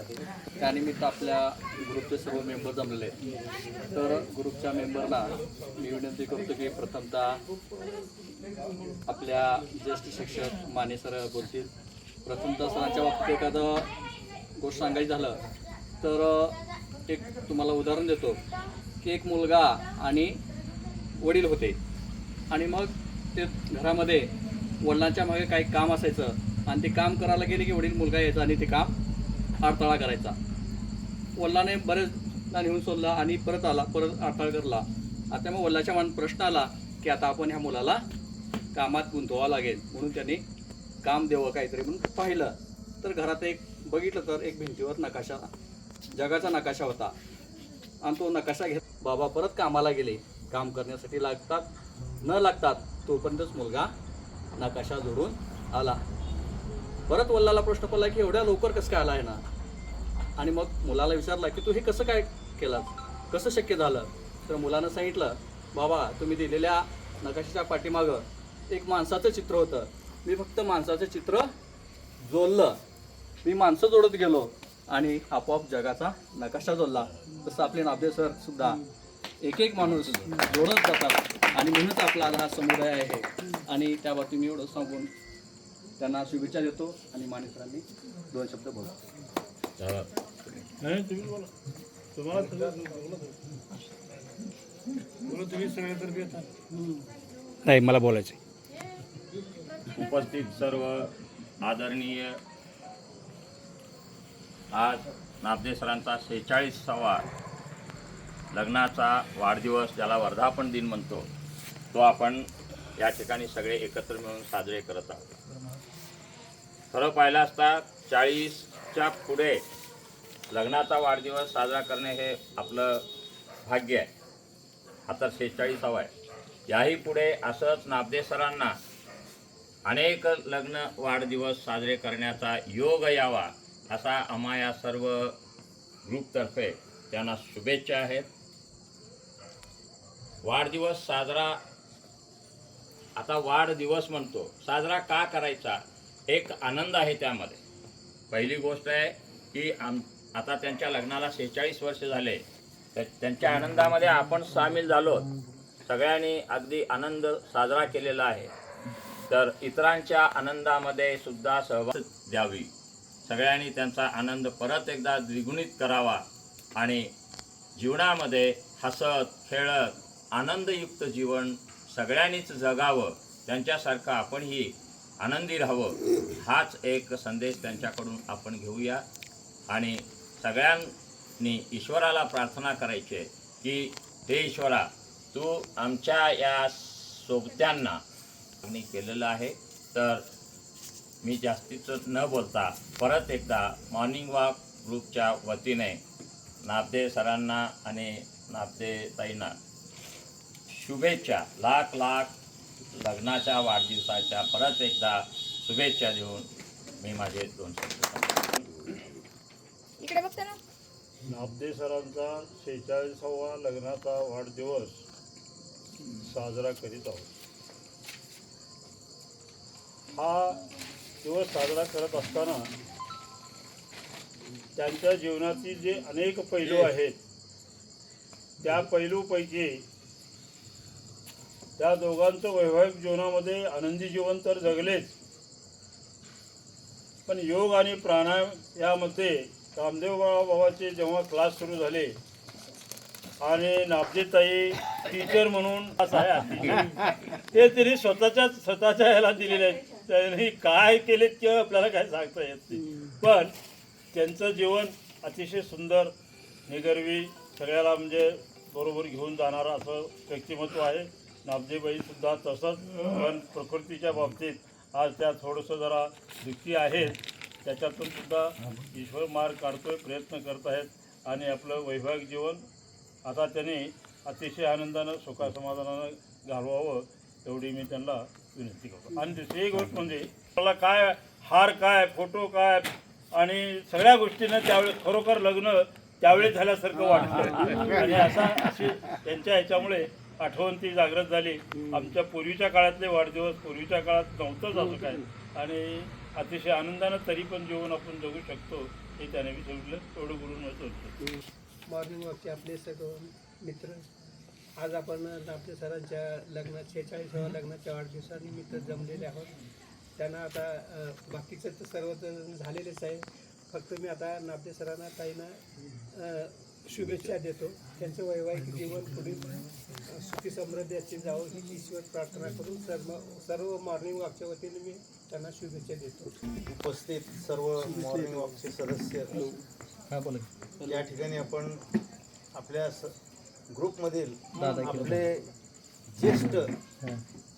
आहे. त्यानिमित्त आपल्या ग्रुपचे सर्व मेंबर जमलेले आहेत. तर ग्रुपच्या मेंबरला मी विनंती करतो की प्रथमतः आपल्या ज्येष्ठ शिक्षक माने सर बोलतील. प्रथमतः सरांच्या बाबतीत एखादं गोष्ट सांगायचं झालं तर एक तुम्हाला उदाहरण देतो की एक मुलगा आणि वडील होते. आणि मग ते घरामध्ये वडिलांच्या मागे काही काम असायचं आणि ते काम करायला गेले की वडील मुलगा यायचा आणि ते काम आडताळा करायचा. वडिलाने बरेच नेऊन सोडला आणि परत आला परत आडताळ करला आता मग वडिलाच्या मनात प्रश्न आला की आता आपण ह्या मुलाला कामात गुंतवावं लागेल. म्हणून त्यांनी काम द्यावं काहीतरी म्हणून पाहिलं. तर घरात एक बघितलं तर एक भिंतीवर नकाशा जगाचा नकाशा होता. आणि तो नकाशा घेत बाबा परत कामाला गेले. काम करण्यासाठी लागतात न लागतात तोपर्यंतच मुलगा नकाशा जोडून आला. परत वल्लाला प्रश्न पडला की एवढ्या लवकर कसं काय आला आहे ना? आणि मग मुलाला विचारला की तू हे कसं काय केलं? कसं शक्य झालं? तर मुलानं सांगितलं बाबा तुम्ही दिलेल्या नकाशाच्या पाठीमागं एक माणसाचं चित्र होतं. मी फक्त माणसाचं चित्र जोडलं. मी माणसं जोडत गेलो आणि आपोआप जगाचा नकाशा जोडला. तसं आपले नाभे सर सुद्धा एक एक माणूस जोडत जातात. आणि म्हणूनच आपला हा समुदाय आहे. आणि त्या बाबतीत मी एवढं सांगून त्यांना शुभेच्छा देतो आणि माने सरांनी दोन शब्द बोला. नाही तुम्ही बोला. तुम्हाला सगळं बोला बोला तुम्ही सगळे तर घेता नाही मला बोलायचं उपस्थित सर्व आदरणीय आज नामदेव सरांचा सेहेचाळीसावा लग्नाचा वाढदिवस ज्याला वर्धापन दिन म्हणतो तो आपण या ठिकाणी सगळे एकत्र मिळून साजरे करत आहोत. खरं पाहिलं असता चाळीसच्या पुढे लग्नाचा वाढदिवस साजरा करणे हे आपलं भाग्य आहे. आता शेहेचाळीसावा आहे. याही पुढे असंच नाबदेसरांना अनेक लग्न वाढदिवस साजरे करण्याचा योग यावा असा आम्हा सर्व ग्रुपतर्फे त्यांना शुभेच्छा आहेत. वाढदिवस साजरा आता वाढदिवस म्हणतो साजरा का करायचा? एक आनंद आहे त्यामध्ये. पहिली गोष्ट आहे की आम आता त्यांच्या लग्नाला शेहेचाळीस वर्ष झाले. तर त्यांच्या आनंदामध्ये आपण सामील झालो. सगळ्यांनी अगदी आनंद साजरा केलेला आहे. तर इतरांच्या आनंदामध्ये सुद्धा सहभाग द्यावी. सगळ्यांनी त्यांचा आनंद परत एकदा द्विगुणित करावा आणि जीवनामध्ये हसत खेळत आनंदयुक्त जीवन सगळ्यांनीच जगावं. त्यांच्यासारखं आपणही आनंदी राहावं हाच एक संदेश त्यांच्याकडून आपण घेऊया. आणि सगळ्यांनी ईश्वराला प्रार्थना करायची आहे की हे ईश्वरा तू आमच्या या सोबत्यांना मी केलेलं आहे. तर मी जास्तीचं न बोलता परत एकदा मॉर्निंग वॉक ग्रुपच्या वतीने नाबदे सरांना आणि नाबदे ताईंना शुभेच्छा. लाख लाख लग्नाच्या वाढदिवसाच्या परत एकदा शुभेच्छा देऊन मी माझे दोन. इकडे बघते ना नामदेव सरांचा शेहेचाळीसावा लग्नाचा वाढदिवस साजरा करीत आहोत. हा दिवस साजरा करत असताना त्यांच्या जीवनातील जे अनेक पैलू आहेत त्या पैलूपैकी त्या दोघांचं वैवाहिक जीवनामध्ये आनंदी जीवन तर जगलेच. पण योग आणि प्राणायाम यामध्ये रामदेव बाबाचे जेव्हा क्लास सुरू झाले आणि नाबदेताई टीचर म्हणून आहे ते तरी स्वतःच्या स्वतःच्या ह्याला दिलेले आहेत. त्यांनी काय केलेत किंवा आपल्याला काय सांगता येत नाही. पण त्यांचं जीवन अतिशय सुंदर निगर्वी सगळ्याला म्हणजे बरोबर घेऊन जाणारं असं व्यक्तिमत्व आहे. नामदेबाईसुद्धा तसंच पण प्रकृतीच्या बाबतीत आज त्या थोडंसं जरा दुःखी आहेत. त्याच्यातून सुद्धा ईश्वर मार्ग काढतोय प्रयत्न करत आहेत आणि आपलं वैवाहिक जीवन आता त्यांनी अतिशय आनंदानं सुखासमाधानानं घालवावं एवढी मी त्यांना विनंती करतो. आणि दुसरी एक गोष्ट म्हणजे मला काय हार काय फोटो काय आणि सगळ्या गोष्टीनं त्यावेळेस खरोखर लग्न त्यावेळेस झाल्यासारखं वाटतं आणि असा अशी त्यांच्या ह्याच्यामुळे आठवण ती जागृत झाली. आमच्या पूर्वीच्या काळातले वाढदिवस पूर्वीच्या काळात नव्हतंच असं काय. आणि अतिशय आनंदानं तरी पण जीवन आपण जगू शकतो हे त्याने बी सांगितलं तेवढं बोलून सोडतो मॉर्निंग वॉकचे आपले सर्व मित्र. आज आपण नापटे सरांच्या लग्नात शेहेचाळीसाव्या लग्नाच्या वाढदिवसानिमित्त जमलेले आहोत. त्यांना आता बाकीचं तर सर्व झालेलेच आहे. फक्त मी आता नापटे सरांना ताईंना शुभेच्छा देतो. त्यांचं वैवाहिक जीवन पुढील अ, सुखी समृद्धीची जावं ही ईश्वर प्रार्थना करून सर्व सर्व मॉर्निंग वॉकच्या वतीने मी त्यांना शुभेच्छा देतो. उपस्थित सर्व मॉर्निंग वॉकचे सदस्य या ठिकाणी आपण आपल्या स- ग्रुपमधील आपले ज्येष्ठ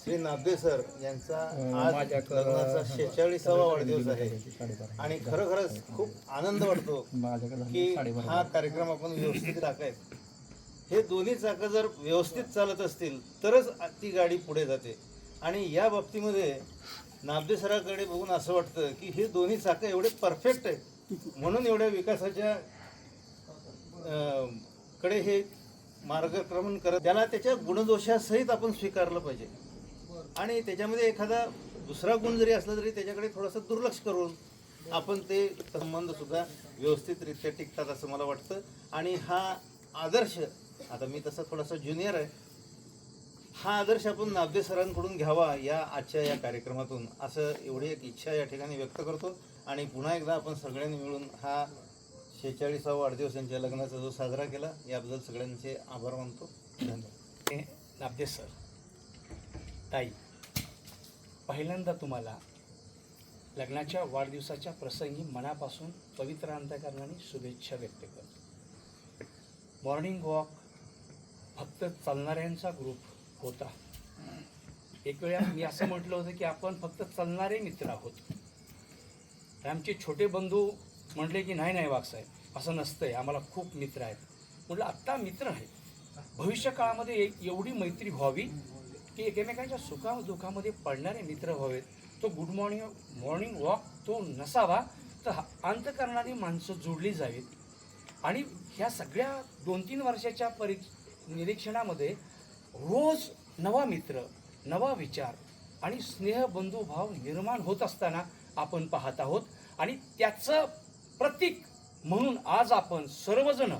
श्री नाबदे सर यांचा आज लग्नाचा शेहेचाळीसावा वाढदिवस आहे. आणि खरोखरच खूप आनंद वाटतो की हा कार्यक्रम आपण व्यवस्थित राखायत हे दोन्ही चाकं जर व्यवस्थित चालत असतील तरच ती गाडी पुढे जाते. आणि या बाबतीमध्ये नाबदे सराकडे बघून असं वाटतं की हे दोन्ही चाकं एवढे परफेक्ट आहेत. म्हणून एवढ्या विकासाच्या कडे हे मार्गक्रमण करत त्याला त्याच्या गुणदोषासहित आपण स्वीकारलं पाहिजे. आणि त्याच्यामध्ये एखादा दुसरा गुण जरी असला तरी त्याच्याकडे थोडंसं दुर्लक्ष करून आपण ते संबंध सुद्धा व्यवस्थितरित्या टिकतात असं मला वाटतं. आणि हा आदर्श आता मी तसा थोडासा ज्युनियर आहे हा आदर्श आपण नाब्दे सरांकडून घ्यावा या आजच्या या कार्यक्रमातून असं एवढी एक इच्छा या ठिकाणी व्यक्त करतो. आणि पुन्हा एकदा आपण सगळ्यांनी मिळून हा शेहेचाळीसावा वाढदिवस यांच्या लग्नाचा जो साजरा केला याबद्दल सगळ्यांचे आभार मानतो. धन्यवाद. नाबदे सर. ताई पहिल्यांदा तुम्हाला लग्नाच्या वाढदिवसाच्या प्रसंगी मनापासून पवित्र अंतकरणाने शुभेच्छा व्यक्त करतो. मॉर्निंग वॉक फक्त चालणाऱ्यांचा ग्रुप होता. एक वेळा मी असं म्हटलं होतं की आपण फक्त चालणारे मित्र आहोत. आमचे छोटे बंधू म्हटले की नाही नाही वाघसाहेब असं नसतंय आम्हाला खूप मित्र आहेत. म्हटलं आत्ता मित्र आहेत. भविष्य काळामध्ये एक एवढी मैत्री व्हावी की एकमेकांच्या सुखा दुःखामध्ये पडणारे मित्र व्हावेत. तो गुड मॉर्निंग मॉर्निंग वॉक तो नसावा तर हा- अंतकरणाने माणसं जोडली जावीत. आणि ह्या सगळ्या दोन तीन वर्षाच्या परी निरीक्षणामध्ये रोज नवा मित्र नवा विचार आणि स्नेह बंधुभाव निर्माण होत असताना आपण पाहत आहोत. आणि त्याचं प्रतीक म्हणून आज आपण सर्वजण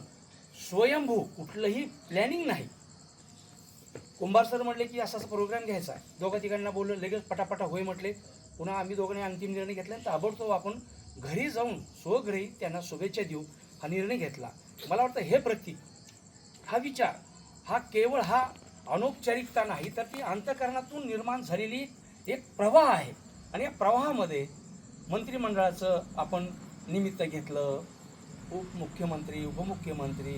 स्वयंभू कुठलंही प्लॅनिंग नाही. कुंभार सर म्हटले की असा प्रोग्राम घ्यायचा आहे. दोघा तिघांना बोललं लगेच पटापटा होय म्हटले. पुन्हा आम्ही दोघांनी अंतिम निर्णय घेतला आणि ताबडतोब आपण घरी जाऊन स्वघरी त्यांना शुभेच्छा देऊ हा निर्णय घेतला. मला वाटतं हे प्रतीक हा विचार हा केवळ हा अनौपचारिकता नाही तर ती अंतकरणातून निर्माण झालेली एक प्रवाह आहे. आणि या प्रवाहामध्ये मंत्रिमंडळाचं आपण निमित्त घेतलं. उपमुख्यमंत्री उपमुख्यमंत्री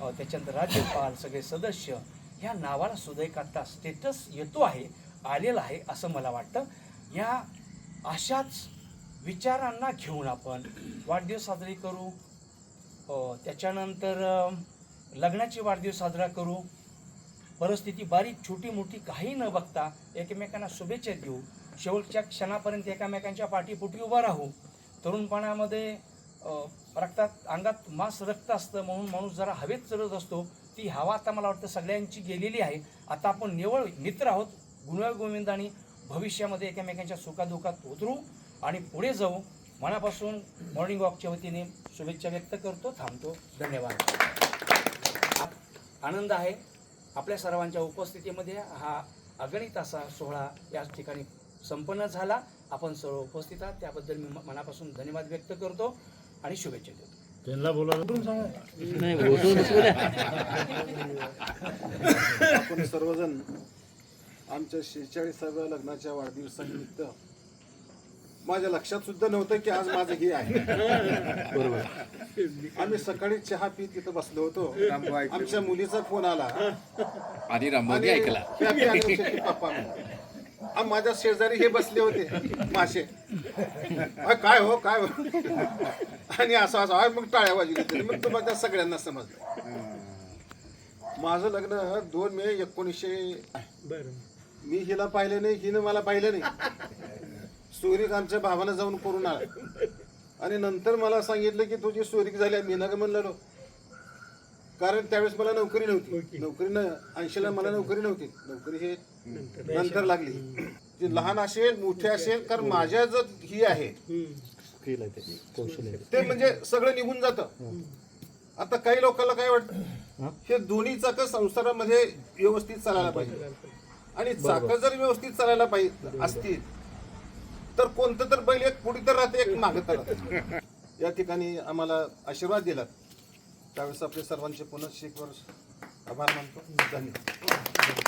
त्याच्यानंतर राज्यपाल सगळे सदस्य ह्या नावाला सुद्धा एक आत्ता स्टेटस येतो आहे आलेला आहे असं मला वाटतं. या अशाच विचारांना घेऊन आपण वाढदिवस साजरे करू. त्याच्यानंतर लग्नाची वाढदिवस साजरा करू. परिस्थिती बारीक छोटी मोठी काही न बघता एकमेकांना शुभेच्छा देऊ. शेवटच्या क्षणापर्यंत एकामेकांच्या पाठीपुटी उभा राहू. तरुणपणामध्ये रक्तात अंगात मास रक्त असतं म्हणून माणूस जरा हवेत चढत असतो. ती हवा आता मला वाटतं सगळ्यांची गेलेली आहे. आता आपण निवळ मित्र आहोत. गुणगोविंदाने भविष्यामध्ये एकमेकांच्या सुखादुखात उतरू आणि पुढे जाऊ. मनापासून मॉर्निंग वॉकच्या वतीने शुभेच्छा व्यक्त करतो थांबतो. धन्यवाद. आनंद आहे. आपल्या सर्वांच्या उपस्थितीमध्ये हा अगणित असा सोहळा या ठिकाणी संपन्न झाला. आपण सर्व उपस्थित आहात. त्याबद्दल मी म- मनापासून धन्यवाद व्यक्त करतो आणि शुभेच्छा देतो. त्यांना बोलायला आपण सर्वजण आमच्या शेहेचाळीसाव्या लग्नाच्या वाढदिवसानिमित्त माझ्या लक्षात सुद्धा नव्हतं की आज माझं हे आहे. आम्ही सकाळी चहा पीत तिथं बसलो होतो. आमच्या मुलीचा फोन आला. आधी रामभाऊ ऐकला. हे पप्पा माझ्या शेजारी हे बसले होते मासे. काय हो काय हो? आणि असं असं मग टाळ्या वाजली होती. मग तुम्हाला सगळ्यांना समजलं. माझं लग्न दोन मे एकोणीसशे बरं. मी हिला पाहिलं नाही हिनं मला पाहिलं नाही. सोरीक आमच्या भावानं जाऊन करून आला. आणि नंतर मला सांगितलं की तुझी सोरीक झाली मी नका म्हणलो कारण त्यावेळेस मला नोकरी नव्हती. नोकरी न ऐंशीला मला नोकरी नव्हती. नोकरी हे नंतर लागली. ती लहान असेल मोठी असेल कारण माझ्या जर ही आहे. ते म्हणजे सगळं निघून जातं. आता काही लोकांना काय वाटतं? हे? दोन्ही चाक संसारामध्ये व्यवस्थित चालायला पाहिजे. आणि चाक जर व्यवस्थित चालायला पाहिजे असतील तर कोणतं तर बैल एक पुढे तर राहते एक मागे तर राहते. या ठिकाणी आम्हाला आशीर्वाद दिलात. त्यावेळेस आपले सर्वांचे पुनः शेखवर आभार मानतो. धन्यवाद.